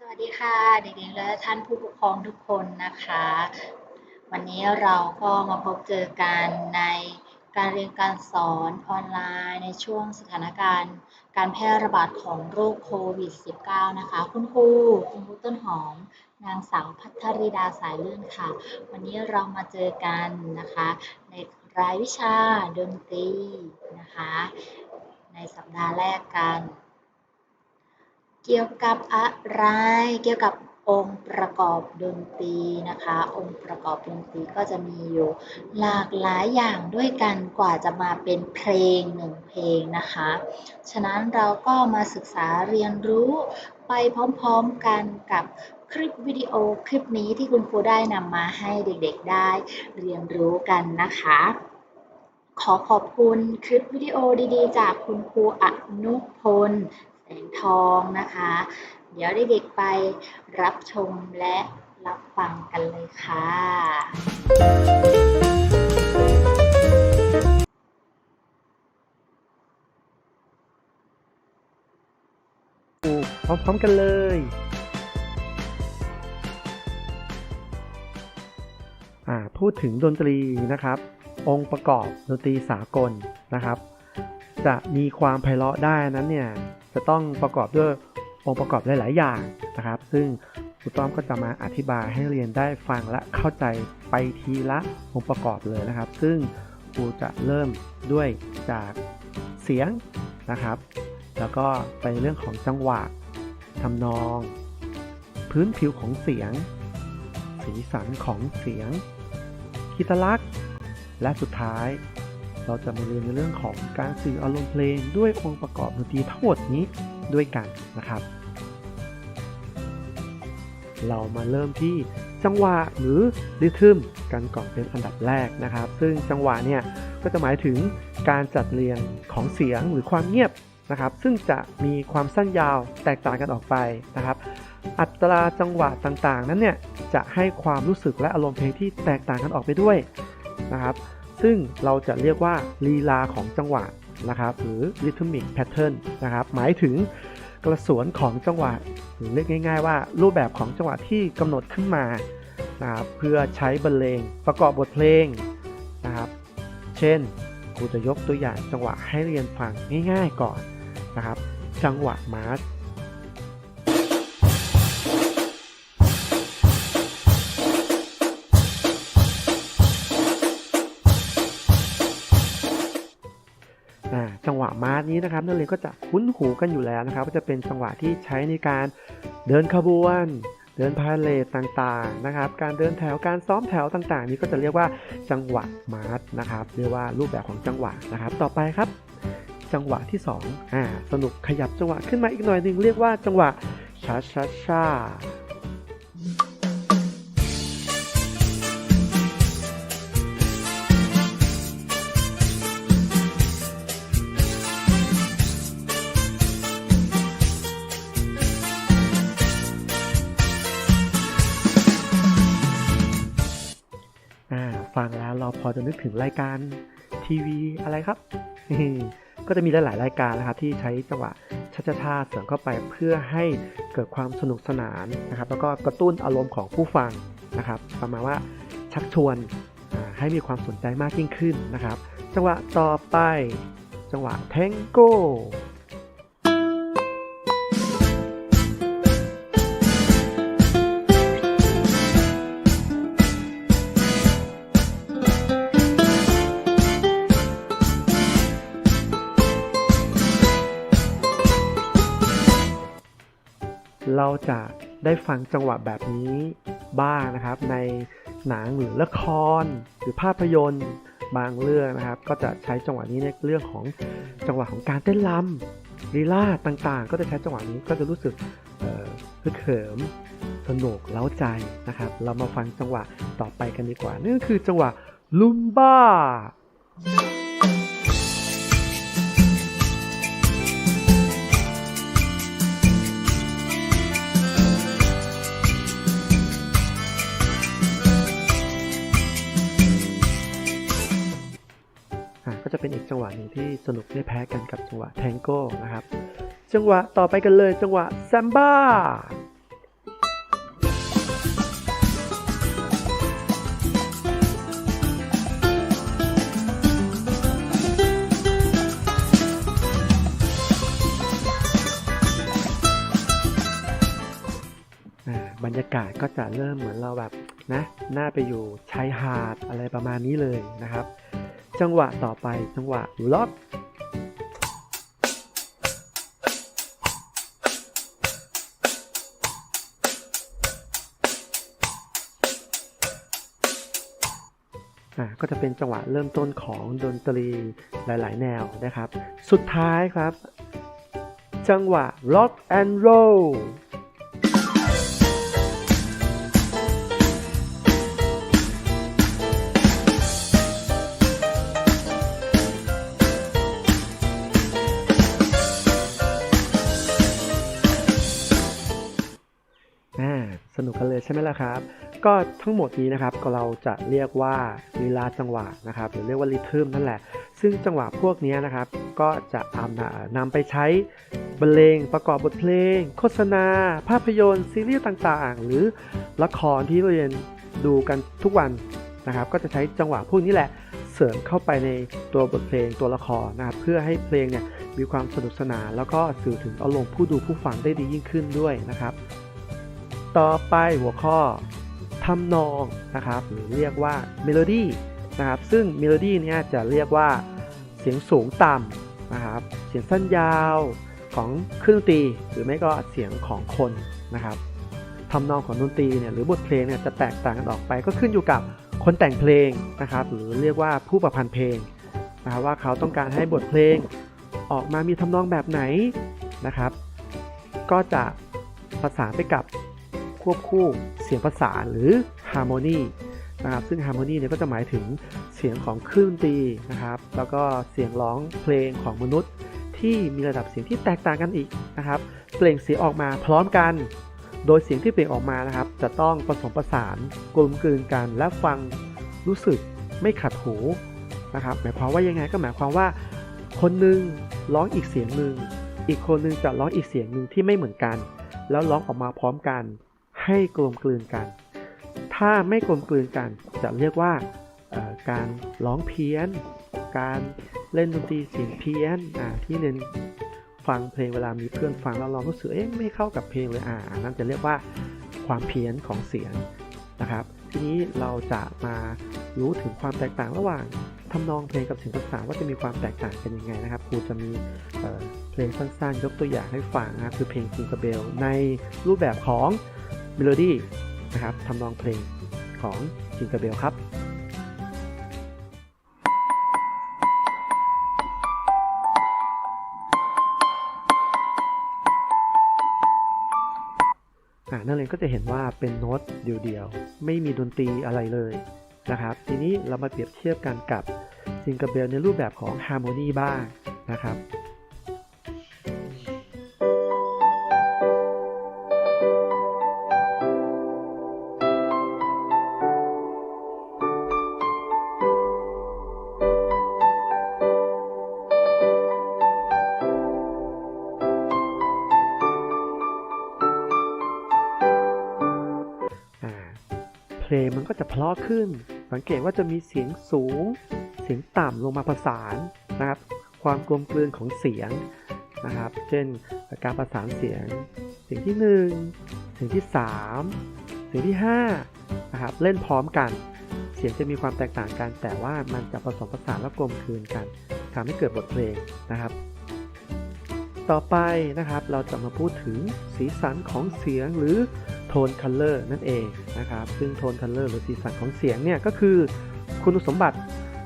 สวัสดีค่ะ เด็กๆและท่านผู้ปกครองทุกคนนะคะ วันนี้เราก็มาพบเจอกันในการเรียนการสอนออนไลน์ในช่วงสถานการณ์ การแพร่ระบาดของโรคโควิด -19 นะคะ คุณครูคุณครูต้นหอม นางสาวพัทริดาสายเลื่อนค่ะ วันนี้เรามาเจอกันนะคะ ในรายวิชาดนตรีนะคะ ในสัปดาห์แรกกัน เกี่ยวกับอะไร เกี่ยวกับองค์ประกอบดนตรีนะคะ องค์ประกอบดนตรีก็จะมีอยู่หลากหลายอย่างด้วยกันกว่าจะมาเป็นเพลงหนึ่งเพลงนะคะ ฉะนั้นเราก็มาศึกษาเรียนรู้ไปพร้อมๆกันกับคลิปวิดีโอคลิปนี้ที่คุณครูได้นำมาให้เด็กๆได้เรียนรู้กันนะคะ ขอขอบคุณคลิปวิดีโอดีๆ จากคุณครูอนุพล แสงทองนะคะ เดี๋ยวเด็กๆไปรับชมและรับฟังกันเลยค่ะ พร้อมๆกันเลยอ่าพูดถึงดนตรีนะครับ องค์ประกอบดนตรีสากลนะครับ จะมีความไพเราะได้นั้นเนี่ย จะต้องประกอบด้วยองค์ประกอบหลาย ๆ อย่างนะครับ ซึ่งครูต้อมก็จะมาอธิบายให้เรียนได้ฟังและเข้าใจไปทีละองค์ประกอบเลยนะครับ ซึ่งครูจะเริ่มด้วยจากเสียงนะครับ แล้วก็ไปเรื่องของจังหวะทำนอง พื้นผิวของเสียง สีสันของเสียงคิตลักษณ์และสุดท้าย เราจะมาเรียนในเรื่องของการสื่ออารมณ์เพลง ด้วยองค์ประกอบดนตรีทั้งหมดนี้ด้วยกันนะครับ เรามาเริ่มที่จังหวะหรือริทึมกันก่อนเป็นอันดับแรกนะครับ ซึ่งจังหวะเนี่ยก็จะหมายถึงการจัดเรียงของเสียงหรือความเงียบนะครับ ซึ่งจะมีความสั้นยาวแตกต่างกันออกไปนะครับ อัตราจังหวะต่างๆ นั้นเนี่ยจะให้ความรู้สึกและอารมณ์เพลงที่แตกต่างกันออกไปด้วยนะครับ ซึ่งเราจะเรียกว่าลีลาของจังหวะนะครับหรือ rhythmic pattern นะครับหมายถึงกระสวนของจังหวะหรือเรียกง่าย ๆ ว่า รูปแบบของจังหวะที่กำหนดขึ้นมานะครับเพื่อใช้บรรเลงประกอบบทเพลงนะครับเช่นครูจะยกตัวอย่างจังหวะให้เรียนฟังง่าย ๆ ก่อนนะครับ จังหวะมาร์ช จังหวะมาร์ชนี้นะครับนักเรียนก็จะคุ้นหูกันอยู่แล้วนะครับ ก็จะเป็นจังหวะที่ใช้ในการเดินขบวน เดินพาเลทต่างๆนะครับ การเดินแถวการซ้อมแถวต่างๆ นี้ก็จะเรียกว่าจังหวะมาร์ชนะครับ เรียกว่ารูปแบบของจังหวะนะครับ ต่อไปครับ จังหวะที่2อ่าสนุกขยับจังหวะขึ้นมาอีกหน่อยหนึ่งเรียกว่าจังหวะช้าช้าชาอ่า อจะนึกถึงรายการทีวีอะไรครับ ก็จะมีหลายๆรายการนะครับที่ใช้จังหวะชัชชาเสริมเข้าไปเพื่อให้เกิดความสนุกสนานนะครับ แล้วก็กระตุ้นอารมณ์ของผู้ฟังนะครับ ประมาณว่าชักชวนให้มีความสนใจมากยิ่งขึ้นนะครับ จังหวะต่อไป จังหวะแทงโก้ เราจะได้ฟังจังหวะแบบนี้บ้างนะครับ ในหนังหรือละครหรือภาพยนตร์บางเรื่องนะครับ ก็จะใช้จังหวะนี้ในเรื่องของจังหวะของการเต้นรำลีลาต่างๆ ก็จะใช้จังหวะนี้ก็จะรู้สึกเอ่อฮึกเหิมสนุกเล้าใจนะครับ เรามาฟังจังหวะต่อไปกันดีกว่านั่นคือจังหวะลุมบ้า ก็จะเป็นอีกจังหวะหนึ่งที่สนุกไม่แพ้กันกับจังหวะแทงโก้นะครับ จังหวะต่อไปกันเลยจังหวะแซมบ้าบรรยากาศก็จะเริ่มเหมือนเราแบบนะน่าไปอยู่ชายหาดอะไรประมาณนี้เลยนะครับ จังหวะต่อไปจังหวะล็อกอะก็จะเป็นจังหวะเริ่มต้นของดนตรีหลาย ๆ แนวนะครับ สุดท้ายครับ จังหวะ rock and roll นุกกันเลยใช่ไหมล่ะครับ ก็ทั้งหมดนี้นะครับก็เราจะเรียกว่าลีลาจังหวะนะครับหรือเรียกว่าริทึมนั่นแหละ ซึ่งจังหวะพวกนี้นะครับก็จะนำนำไปใช้บรรเลงประกอบบทเพลง โฆษณา ภาพยนตร์ซีรีส์ต่างๆ หรือละครที่เราเรียนดูกันทุกวันนะครับก็จะใช้จังหวะพวกนี้แหละเสริมเข้าไปในตัวบทเพลงตัวละครนะครับเพื่อให้เพลงเนี่ยมีความสนุกสนานแล้วก็สื่อถึงอารมณ์ผู้ดูผู้ฟังได้ดียิ่งขึ้นด้วยนะครับ ต่อไปหัวข้อทำนองนะครับหรือเรียกว่าเมโลดี้นะครับซึ่งเมโลดี้เนี่ยจะเรียกว่าเสียงสูงต่ำนะครับเสียงสั้นยาวของเครื่องดนตรีหรือไม่ก็เสียงของคนนะครับทำนองของดนตรีเนี่ยหรือบทเพลงเนี่ยจะแตกต่างกันออกไป ก็ขึ้นอยู่กับคนแต่งเพลงนะครับหรือเรียกว่าผู้ประพันธ์เพลงนะครับว่าเขาต้องการให้บทเพลงออกมามีทำนองแบบไหนนะครับ ก็จะประสานไปกับ ควบคู่เสียงประสานหรือฮาร์โมนีนะครับซึ่งฮาร์โมนีเนี่ยก็จะหมายถึงเสียงของเครื่องดนตรีนะครับแล้วก็เสียงร้องเพลงของมนุษย์ ที่มีระดับเสียงที่แตกต่างกันอีกนะครับเปล่งเสียงออกมาพร้อมกัน โดยเสียงที่เปล่งออกมานะครับ จะต้องผสมประสานกลมกลืนกันและฟังรู้สึกไม่ขัดหูนะครับหมายความว่ายังไงก็หมายความว่าคนหนึ่งร้องอีกเสียงหนึ่งอีกคนหนึงจะร้องอีกเสียงหนึ่งที่ไม่เหมือนกัน แล้วร้องออกมาพร้อมกัน ให้กลมกลืนกัน ถ้าไม่กลมกลืนกันจะเรียกว่าการร้องเพี้ยน การเล่นดนตรีเสียงเพี้ยนที่เรียนฟังเพลงเวลามีเพื่อนฟังแล้วเรารู้สึกเอ๊ะไม่เข้ากับเพลงเลยอ่านนั้นจะเรียกว่าความเพี้ยนของเสียงนะครับ ทีนี้เราจะมารู้ถึงความแตกต่างระหว่างทำนองเพลงกับเสียงประสานว่าจะมีความแตกต่างกันยังไงนะครับครูจะมีเเพลงสั้นๆ ยกตัวอย่างให้ฟังนะคือเพลงจิงกระเบลในรูปแบบของ เมโลดี้นะครับทำนองเพลงของจิงเกอร์เบลครับอ่นักเรียนก็จะเห็นว่าเป็นโน้ตเดียวๆ ไม่มีดนตรีอะไรเลยนะครับ ทีนี้เรามาเปรียบเทียบกันกับจิงเกอร์เบลในรูปแบบของฮาร์โมนีบ้างนะครับ เพลงมันก็จะเพราะขึ้น สังเกตว่าจะมีเสียงสูง เสียงต่ำลงมาประสานนะครับ ความกลมกลืนของเสียงนะครับ เช่นการประสานเสียง เสียงที่ 1 เสียงที่ 3 เสียงที่ 5 นะครับ เล่นพร้อมกัน เสียงจะมีความแตกต่างกัน แต่ว่ามันจะผสมผสานและกลมกลืนกันทำให้เกิดบทเพลงนะครับ ต่อไปนะครับเราจะมาพูดถึงสีสันของเสียงหรือ โทนคัลเลอร์นั่นเองนะครับ ซึ่งโทนคัลเลอร์หรือสีสันของเสียงเนี่ยก็คือคุณสมบัติ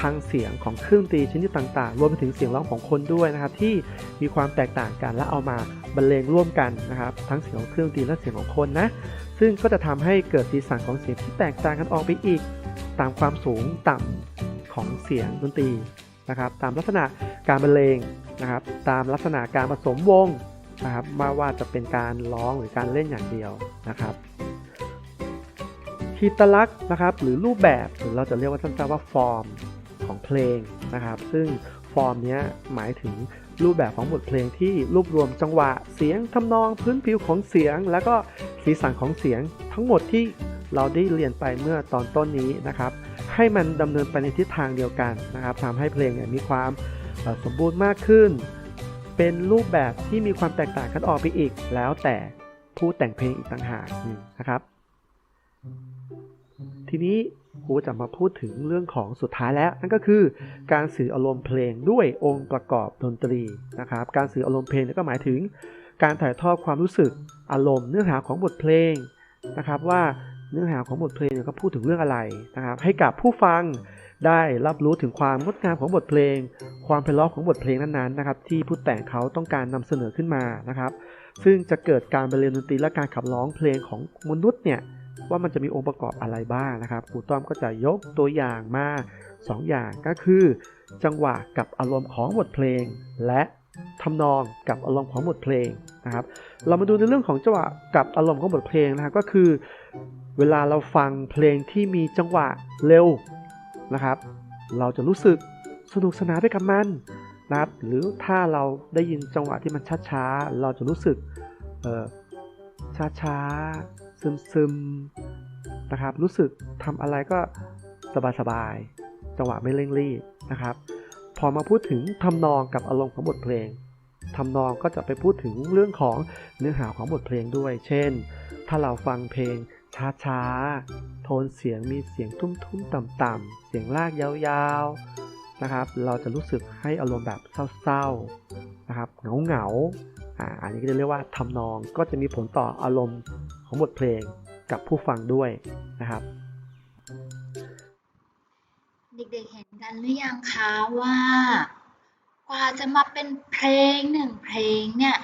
ทางเสียงของเครื่องดนตรีชนิดต่างๆ รวมไปถึงเสียงร้องของคนด้วยนะครับ ที่มีความแตกต่างกันและเอามาบรรเลงร่วมกันนะครับ ทั้งเสียงของเครื่องดนตรีและเสียงของคนนะ ซึ่งก็จะทำให้เกิดสีสันของเสียงที่แตกต่างกันออกไปอีก ตามความสูงต่ำของเสียงดนตรีนะครับ ตามลักษณะการบรรเลงนะครับ ตามลักษณะการผสมวง นะครับไม่ว่าจะเป็นการร้องหรือการเล่นอย่างเดียวนะครับคีตลักษณ์นะครับหรือรูปแบบหรือเราจะเรียกว่าสั้นๆว่าฟอร์มของเพลงนะครับ ซึ่งฟอร์มเนี้ยหมายถึงรูปแบบของบทเพลงที่รวบรวมจังหวะเสียงทำนองพื้นผิวของเสียง แล้วก็สีสันของเสียงทั้งหมดที่เราได้เรียนไปเมื่อตอนต้นนี้นะครับ ให้มันดำเนินไปในทิศทางเดียวกันนะครับทำให้เพลงเนี่ยมีความสมบูรณ์มากขึ้น เป็นรูปแบบที่มีความแตกต่างกันออกไปอีก แล้วแต่ผู้แต่งเพลงอีกต่างหากนะครับ ทีนี้ครูจะมาพูดถึงเรื่องของสุดท้ายแล้ว นั่นก็คือการสื่ออารมณ์เพลงด้วยองค์ประกอบดนตรีนะครับ การสื่ออารมณ์เพลงก็หมายถึง การถ่ายทอดความรู้สึกอารมณ์เนื้อหาของบทเพลงนะครับ ว่าเนื้อหาของบทเพลงเนี่ยก็พูดถึงเรื่องอะไรนะครับ ให้กับผู้ฟัง ได้รับรู้ถึงความงดงามของบทเพลง ความไพเราะของบทเพลงนั้นๆนะครับที่ผู้แต่งเขาต้องการนำเสนอขึ้นมานะครับ ซึ่งจะเกิดการบรรเลงดนตรีและการขับร้องเพลงของมนุษย์เนี่ยว่ามันจะมีองค์ประกอบอะไรบ้างนะครับครูต้อมก็จะยกตัวอย่างมา2ออย่างก็คือ จังหวะกับอารมณ์ของบทเพลง และทำนองกับอารมณ์ของบทเพลงนะครับ เรามาดูในเรื่องของจังหวะกับอารมณ์ของบทเพลงนะครับก็คือ เวลาเราฟังเพลงที่มีจังหวะเร็ว นะครับ เราจะรู้สึกสนุกสนานไปกับมันนะครับ หรือถ้าเราได้ยินจังหวะที่มันช้าๆ เราจะรู้สึกช้าช้าๆซึมซึมๆ นะครับ รู้สึกทำอะไรก็สบายๆ จังหวะไม่เร่งรีบนะครับ พอมาพูดถึงทำนองกับอารมณ์ของบทเพลงทำนองก็จะไปพูดถึงเรื่องของเนื้อหาของบทเพลงด้วย เช่น ถ้าเราฟังเพลงช้าๆ โทนเสียงมีเสียงทุ่มๆต่ำๆเสียงลากยาวๆนะครับ เราจะรู้สึกให้อารมณ์แบบเศร้าๆนะครับเหงาๆอ่าอันนี้ก็จะเรียกว่าทำนองก็จะมีผลต่ออารมณ์ของบทเพลงกับผู้ฟังด้วยนะครับ เด็กๆเห็นกันหรือยังคะว่า กว่าจะมาเป็นเพลงหนึ่งเพลงเนี่ย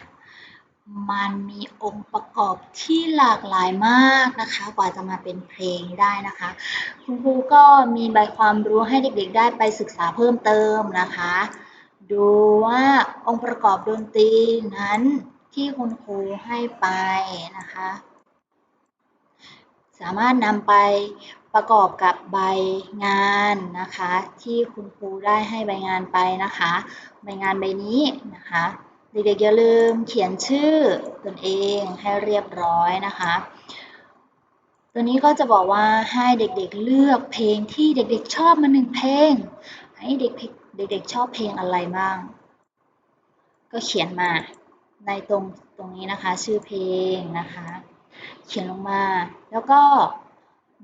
มันมีองค์ประกอบที่หลากหลายมากนะคะ กว่าจะมาเป็นเพลงได้นะคะ คุณครูก็มีใบความรู้ให้เด็กๆ ได้ไปศึกษาเพิ่มเติมนะคะ ดูว่าองค์ประกอบดนตรีนั้นที่คุณครูให้ไปนะคะ สามารถนำไปประกอบกับใบงานนะคะ ที่คุณครูได้ให้ใบงานไปนะคะ ใบงานใบนี้นะคะ เด็กๆอย่าลืมเขียนชื่อตนเองให้เรียบร้อยนะคะ ตัวนี้ก็จะบอกว่าให้เด็กๆเลือกเพลงที่เด็กๆชอบมาหนึ่งเพลง ให้เด็กๆชอบเพลงอะไรบ้าง ก็เขียนมาในตรงตรงนี้นะคะ ชื่อเพลงนะคะ เขียนลงมา แล้วก็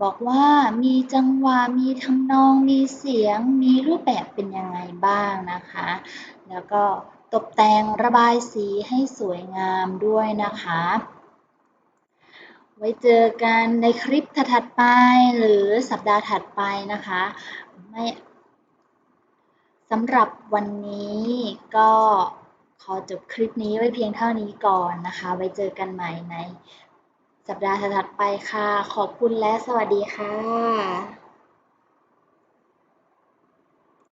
บอกว่ามีจังหวะมีทำนองมีเสียง มีรูปแบบเป็นยังไงบ้างนะคะ แล้วก็ ตกแต่งระบายสีให้สวยงามด้วยนะคะ ไว้เจอกันในคลิปถัดไปหรือสัปดาห์ถัดไปนะคะ ไม่สำหรับวันนี้ก็ขอจบคลิปนี้ไว้เพียงเท่านี้ก่อนนะคะ ไว้เจอกันใหม่ในสัปดาห์ถัดไปค่ะ ขอบคุณและสวัสดีค่ะ